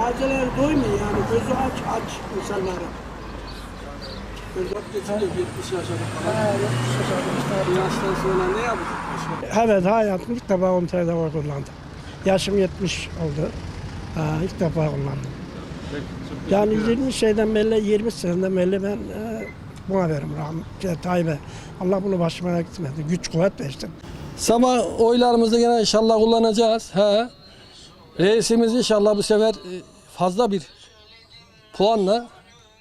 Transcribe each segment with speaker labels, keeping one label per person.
Speaker 1: Ağacalar doymuyor yani gözü aç aç insanlara.
Speaker 2: Özellikle 70 yaşında falan. 70 ne yapacak?
Speaker 3: Evet hayatım ilk defa 10 tane oy kullandım. Yaşım 70 oldu. Ee, ilk defa kullandım. Yani 20 şeyden belli, 20 seneden belli ben e, buna veririm rahmet. Şey, Tayyip'e. Allah bunu başıma gitmedi. Güç kuvvet versin.
Speaker 4: Sabah oylarımızı gene inşallah kullanacağız. He. Reisimizi inşallah bu sefer e, fazla bir puanla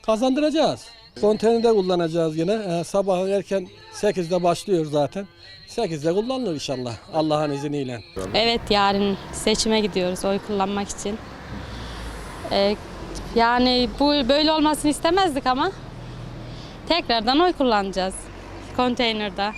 Speaker 4: kazandıracağız. Konteynerde kullanacağız yine. Sabah erken 8'de başlıyor zaten. 8'de kullanılır inşallah Allah'ın izniyle.
Speaker 5: Evet yarın seçime gidiyoruz oy kullanmak için. Ee, yani bu böyle olmasını istemezdik ama tekrardan oy kullanacağız konteynerde.